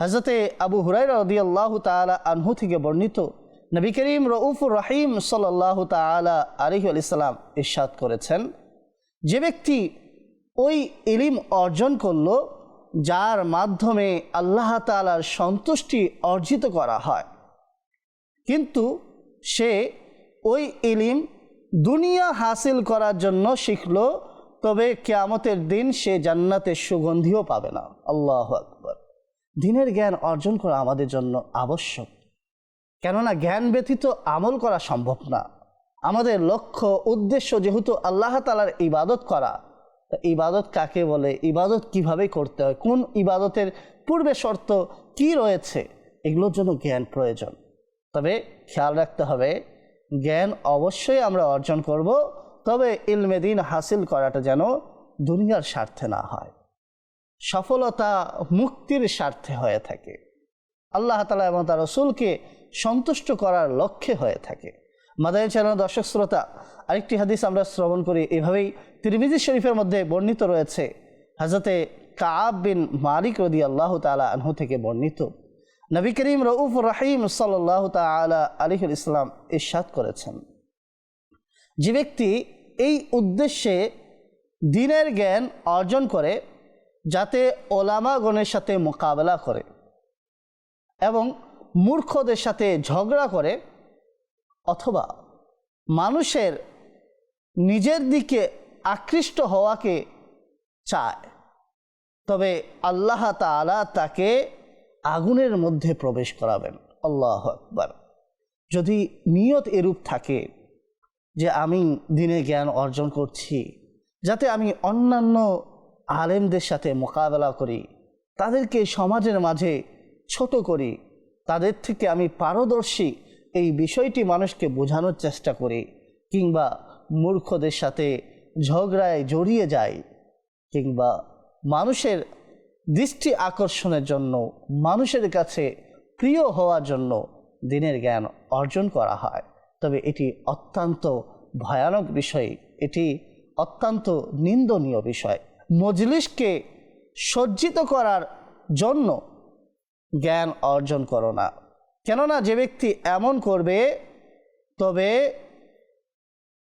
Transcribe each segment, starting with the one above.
হজরতে আবু হুরাই রদি আল্লাহ তালা আনহু থেকে বর্ণিত, নবী করিম রউফুর রহিম সাল্লাহ তালা আলহি আলিয়াল্লাম ইরশাদ করেছেন, যে ব্যক্তি ওই ইলিম অর্জন করল, যার মাধ্যমে আল্লাহ তালার সন্তুষ্টি অর্জিত করা হয়। কিন্তু সে ওই ইলিম দুনিয়া হাসিল করার জন্য শিখল, তবে কেয়ামতের দিন সে জান্নাতের সুগন্ধিও পাবে না। আল্লাহ আকবর। দিনের জ্ঞান অর্জন করা আমাদের জন্য আবশ্যক। কেননা জ্ঞান ব্যতীত আমল করা সম্ভব না। আমাদের লক্ষ্য, উদ্দেশ্য যেহেতু আল্লাহ তালার ইবাদত করা ইবাদত কাকে বলে? ইবাদত কীভাবে করতে হয়? কোন ইবাদতের পূর্বে শর্ত কি রয়েছে? এগুলোর জন্য জ্ঞান প্রয়োজন। তবে খেয়াল রাখতে হবে, জ্ঞান অবশ্যই আমরা অর্জন করব, তবে ইলমেদিন হাসিল করাটা যেন দুনিয়ার স্বার্থে না হয়। সফলতা মুক্তির স্বার্থে হয়ে থাকে। আল্লাহ তালা এবং তার রসুলকে সন্তুষ্ট করার লক্ষ্যে হয়ে থাকে। মাদানী চ্যানেল দর্শক শ্রোতা, আরেকটি হাদিস আমরা শ্রবণ করি। এভাবেই তিরমিজি শরীফের মধ্যে বর্ণিত রয়েছে হাজরতে কাব বিন মালিক রদি আল্লাহ তালা আনহু থেকে বর্ণিত। নবী করিম রউফ রাহিম সাল্লাহ তালা আলিহুল ইসলাম ইরশাদ করেছেন। যে ব্যক্তি এই উদ্দেশ্যে দিনের জ্ঞান অর্জন করে যাতে ওলামাগণের সাথে মোকাবেলা করে এবং মূর্খদের সাথে ঝগড়া করে অথবা মানুষের নিজের দিকে আকৃষ্ট হওয়াকে চায়। তবে আল্লাহ তালা তাকে আগুনের মধ্যে প্রবেশ করাবেন। আল্লাহ আকবার। যদি নিয়ত এরূপ থাকে যে আমি দিনে জ্ঞান অর্জন করছি, যাতে আমি অন্যান্য আলেমদের সাথে মোকাবেলা করি, তাদেরকে সমাজের মাঝে ছোট করি, তাদের থেকে আমি পারদর্শী এই বিষয়টি মানুষকে বোঝানোর চেষ্টা করি কিংবা মূর্খদের সাথে ঝগড়ায় জড়িয়ে যাই কিংবা মানুষের দৃষ্টি আকর্ষণের জন্য, মানুষের কাছে প্রিয় হওয়ার জন্য দিনের জ্ঞান অর্জন করা হয়। তবে এটি অত্যন্ত ভয়ানক বিষয়, এটি অত্যন্ত নিন্দনীয় বিষয়। মজলিসকে সজ্জিত করার জন্য জ্ঞান অর্জন করো না। কেননা যে ব্যক্তি এমন করবে, তবে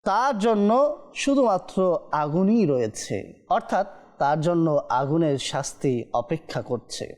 তার জন্য শুধুমাত্র আগুনই রয়েছে। অর্থাৎ তার জন্য আগুনের শাস্তি অপেক্ষা করছে।